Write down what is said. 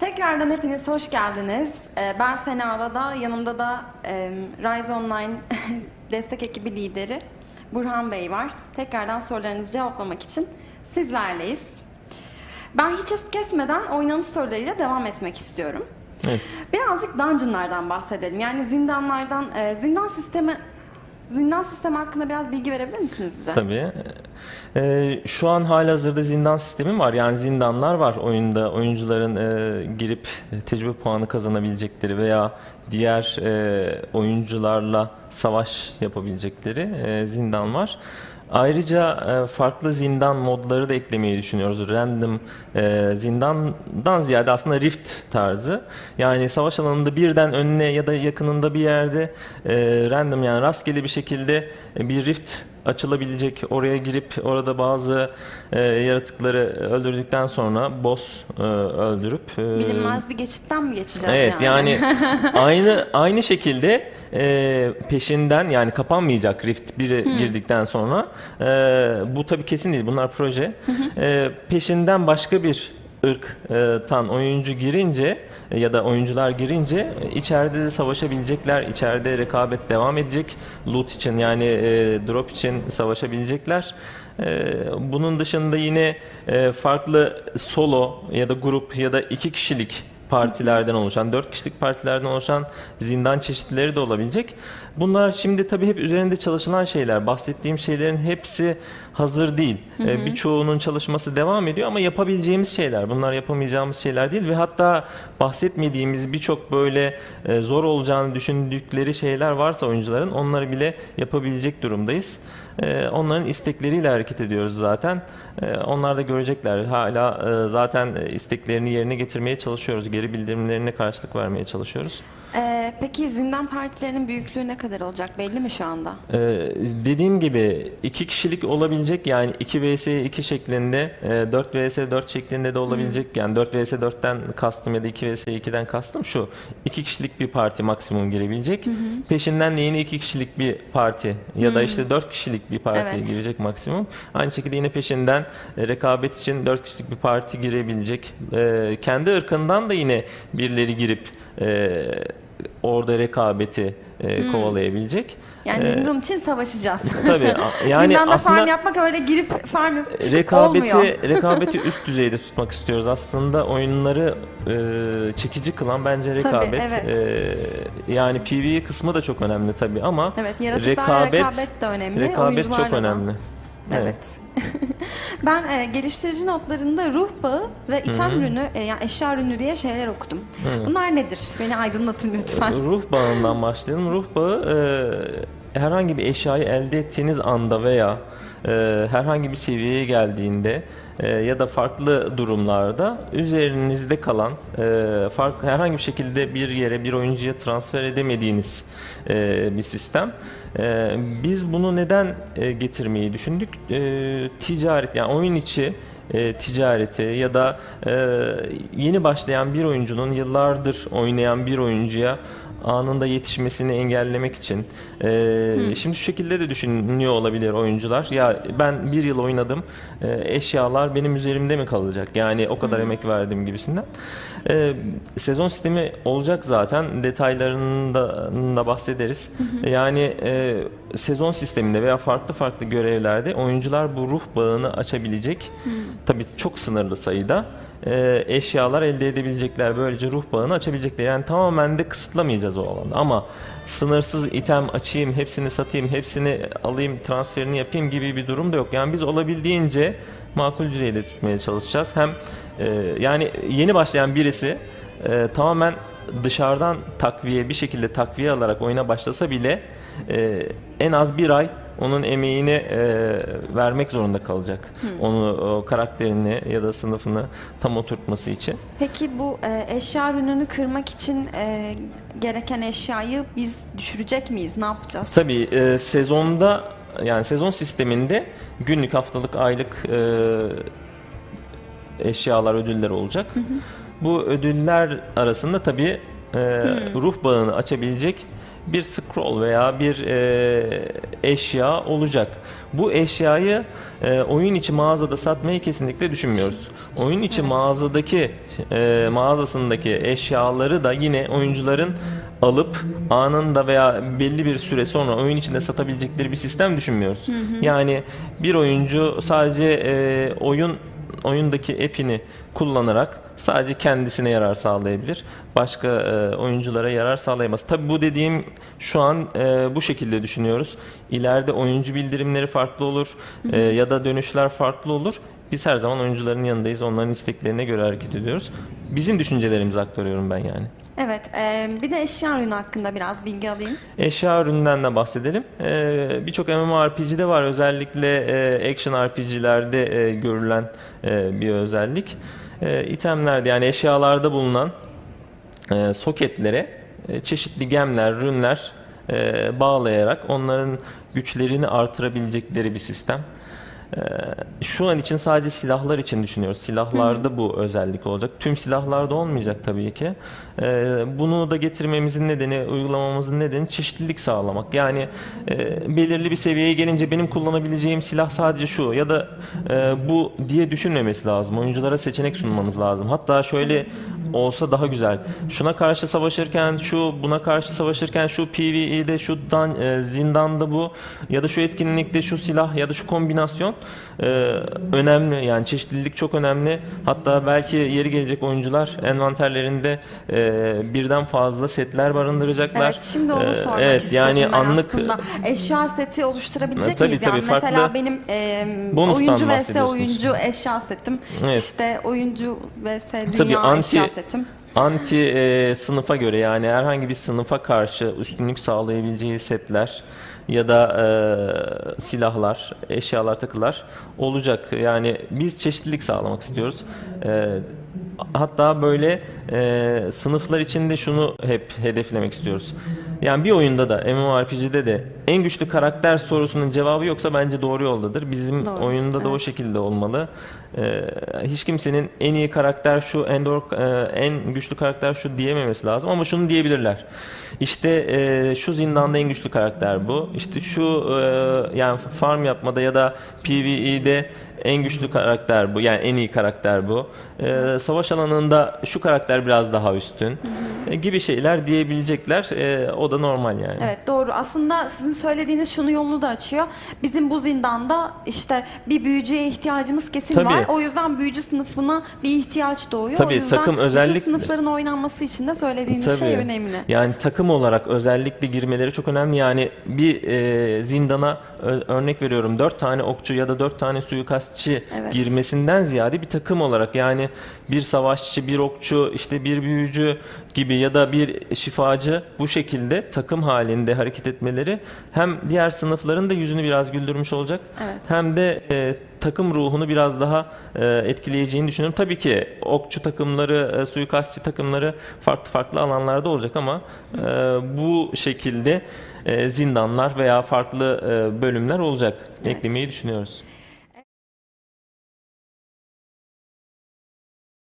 Tekrardan hepiniz hoş geldiniz. Ee, Ben Sena Alada, yanımda da e, Rise Online destek ekibi lideri Burhan Bey var. Tekrardan sorularınızı cevaplamak için sizlerleyiz. Ben hiç es kesmeden oynanış sorularıyla devam etmek istiyorum. Evet. Birazcık dungeonlardan bahsedelim. Yani zindanlardan, e, zindan sistemi zindan sistemi hakkında biraz bilgi verebilir misiniz bize? Tabii. Ee, şu an halihazırda zindan sistemi var. Yani zindanlar var oyunda. Oyuncuların e, girip e, tecrübe puanı kazanabilecekleri veya diğer e, oyuncularla savaş yapabilecekleri e, zindan var. Ayrıca e, farklı zindan modları da eklemeyi düşünüyoruz. Random e, zindandan ziyade aslında rift tarzı. Yani savaş alanında birden önüne ya da yakınında bir yerde e, random yani rastgele bir şekilde bir rift açılabilecek. Oraya girip orada bazı e, yaratıkları öldürdükten sonra boss e, öldürüp e, Bilinmez bir geçitten mi geçeceğiz Evet yani? aynı aynı şekilde e, peşinden yani kapanmayacak Rift 1'e girdikten sonra e, bu tabii kesin değil bunlar proje. E, peşinden başka bir ırktan oyuncu girince e, ya da oyuncular girince e, içeride de savaşabilecekler içeride rekabet devam edecek loot için yani e, drop için savaşabilecekler Bunun dışında yine e, farklı solo ya da grup ya da iki kişilik partilerden oluşan, dört kişilik partilerden oluşan zindan çeşitleri de olabilecek. Bunlar şimdi tabii hep üzerinde çalışılan şeyler. Bahsettiğim şeylerin hepsi hazır değil. Ee, Birçoğunun çalışması devam ediyor ama yapabileceğimiz şeyler. Bunlar yapamayacağımız şeyler değil ve hatta bahsetmediğimiz birçok böyle e, zor olacağını düşündükleri şeyler varsa oyuncuların onları bile yapabilecek durumdayız. Ee, Onların istekleriyle hareket ediyoruz zaten. Ee, Onlar da görecekler. Hala e, zaten isteklerini yerine getirmeye çalışıyoruz. Geri bildirimlerine karşılık vermeye çalışıyoruz. Ee, peki zindan partilerinin büyüklüğü ne kadar olacak belli mi şu anda? Ee, dediğim gibi iki kişilik olabilecek yani 2 vs 2 şeklinde, e, 4 vs 4 şeklinde de olabilecek. Yani 4 vs 4'ten kastım ya da 2 vs 2'den kastım şu. 2 kişilik bir parti maksimum girebilecek. Peşinden de yine 2 kişilik bir parti ya da işte 4 kişilik bir parti Evet. girecek maksimum. Aynı şekilde yine peşinden e, rekabet için 4 kişilik bir parti girebilecek. E, kendi ırkından da yine birileri girip e, orada rekabeti e, kovalayabilecek. Yani Ee, zindan için savaşacağız. Tabii yani Zindanda aslında farm yapmak öyle girip farm yapıp çıkıp rekabeti olmuyor. rekabeti üst düzeyde tutmak istiyoruz. Aslında oyunları e, çekici kılan bence rekabet. evet. E, yani PvE kısmı da çok önemli tabii ama Evet yaratıklarla rekabet, de önemli. rekabet çok da. önemli. Evet. ben e, geliştirici notlarında ruh bağı ve item ürünü, e, yani eşya ürünü diye şeyler okudum. Bunlar nedir? Beni aydınlatın lütfen. Ruh bağından başlayalım. Ruh bağı e, herhangi bir eşyayı elde ettiğiniz anda veya e, herhangi bir seviyeye geldiğinde e, ya da farklı durumlarda üzerinizde kalan e, farklı herhangi bir şekilde bir yere bir oyuncuya transfer edemediğiniz e, bir sistem. E, biz bunu neden e, getirmeyi düşündük? E, ticaret yani oyun içi e, ticareti ya da e, yeni başlayan bir oyuncunun yıllardır oynayan bir oyuncuya anında yetişmesini engellemek için. E, şimdi şu şekilde de düşünüyor olabilir oyuncular. Ya ben bir yıl oynadım e, eşyalar benim üzerimde mi kalacak? Yani o kadar emek verdim gibisinden. E, sezon sistemi olacak zaten detaylarından da bahsederiz. Yani e, sezon sisteminde veya farklı farklı görevlerde oyuncular bu ruh bağını açabilecek. Tabii çok sınırlı sayıda e, eşyalar elde edebilecekler. Böylece ruh bağını açabilecekler. Yani tamamen de kısıtlamayacağız o alanda. Ama sınırsız item açayım, hepsini satayım, hepsini alayım, transferini yapayım gibi bir durum da yok. Yani biz olabildiğince makul düzeyde tutmaya çalışacağız. Hem e, yani yeni başlayan birisi e, tamamen dışarıdan takviye bir şekilde takviye alarak oyuna başlasa bile e, en az bir ay onun emeğini e, vermek zorunda kalacak. Onu o karakterini ya da sınıfını tam oturtması için. Peki bu e, eşya ürününü kırmak için e, gereken eşyayı biz düşürecek miyiz? Ne yapacağız? Tabii e, sezonda yani sezon sisteminde günlük, haftalık, aylık e, eşyalar, ödüller olacak. Bu ödüller arasında tabii e, ruh bağını açabilecek bir scroll veya bir e, eşya olacak. Bu eşyayı e, oyun içi mağazada satmayı kesinlikle düşünmüyoruz. Oyun içi Evet. mağazadaki e, mağazasındaki eşyaları da yine oyuncuların alıp anında veya belli bir süre sonra oyun içinde satabilecekleri bir sistem düşünmüyoruz. Yani bir oyuncu sadece e, oyun oyundaki app'ini kullanarak sadece kendisine yarar sağlayabilir. Başka e, oyunculara yarar sağlayamaz. Tabi bu dediğim şu an e, bu şekilde düşünüyoruz. İleride oyuncu bildirimleri farklı olur e, ya da dönüşler farklı olur. Biz her zaman oyuncuların yanındayız. Onların isteklerine göre hareket ediyoruz. Bizim düşüncelerimizi aktarıyorum ben yani. Evet, e, bir de eşya ürünü hakkında biraz bilgi alayım. Eşya ürününden de bahsedelim. Ee, Birçok MMORPG'de var. Özellikle e, action RPG'lerde e, görülen e, bir özellik. E, itemlerde yani eşyalarda bulunan e, soketlere e, çeşitli gemler, rünler e, bağlayarak onların güçlerini artırabilecekleri bir sistem. Ee, Şu an için sadece silahlar için düşünüyoruz. Silahlarda bu özellik olacak. Tüm silahlarda olmayacak tabii ki. Ee, Bunu da getirmemizin nedeni, uygulamamızın nedeni çeşitlilik sağlamak. Yani e, belirli bir seviyeye gelince benim kullanabileceğim silah sadece şu ya da e, bu diye düşünmemesi lazım. Oyunculara seçenek sunmamız lazım. Hatta şöyle olsa daha güzel. Şuna karşı savaşırken şu, buna karşı savaşırken şu PvE'de şu dan, e, zindanda bu ya da şu etkinlikte şu silah ya da şu kombinasyon e, önemli. Yani çeşitlilik çok önemli. Hatta belki yeri gelecek oyuncular envanterlerinde e, birden fazla setler barındıracaklar. Evet, şimdi onu E, sormak evet, istedim yani ben anlık aslında. Eşya seti oluşturabilecek E, tabii, miyiz? tabii, Yani mesela farklı benim e, oyuncu vs oyuncu eşya setim, Evet. işte oyuncu vs dünya Tabii, anti- eşya setim. Anti e, sınıfa göre yani herhangi bir sınıfa karşı üstünlük sağlayabileceği setler ya da e, silahlar, eşyalar, takılar olacak. Yani biz çeşitlilik sağlamak istiyoruz. E, hatta böyle e, sınıflar içinde şunu hep hedeflemek istiyoruz. Yani bir oyunda da MMORPG'de de en güçlü karakter sorusunun cevabı yoksa bence doğru yoldadır. Bizim Doğru, oyunda da o evet. şekilde olmalı. Ee, hiç kimsenin en iyi karakter şu, en doğru, e, en güçlü karakter şu diyememesi lazım ama şunu diyebilirler. İşte e, şu zindanda en güçlü karakter bu. İşte şu e, yani farm yapmada ya da PvE'de en güçlü karakter bu. Yani en iyi karakter bu. Ee, savaş alanında şu karakter biraz daha üstün. E, gibi şeyler diyebilecekler. E, o da normal yani. Evet doğru. Aslında sizin söylediğiniz şunu yolunu da açıyor. Bizim bu zindanda işte bir büyücüye ihtiyacımız kesin Tabii. var. O yüzden büyücü sınıfına bir ihtiyaç doğuyor. Tabii, o yüzden takım bütün özellik- sınıfların oynanması için de söylediğiniz Tabii. şey önemli. Yani takım olarak özellikle girmeleri çok önemli. Yani bir e, zindana örnek veriyorum 4 tane okçu ya da 4 tane suikastçı Evet. girmesinden ziyade bir takım olarak yani bir savaşçı, bir okçu, işte bir büyücü gibi ya da bir şifacı bu şekilde takım halinde hareket etmeleri hem diğer sınıfların da yüzünü biraz güldürmüş olacak Evet. hem de e, takım ruhunu biraz daha e, etkileyeceğini düşünüyorum. Tabii ki okçu takımları, e, suikastçı takımları farklı farklı alanlarda olacak ama e, bu şekilde e, zindanlar veya farklı e, bölümler olacak. Evet. Eklemeyi düşünüyoruz.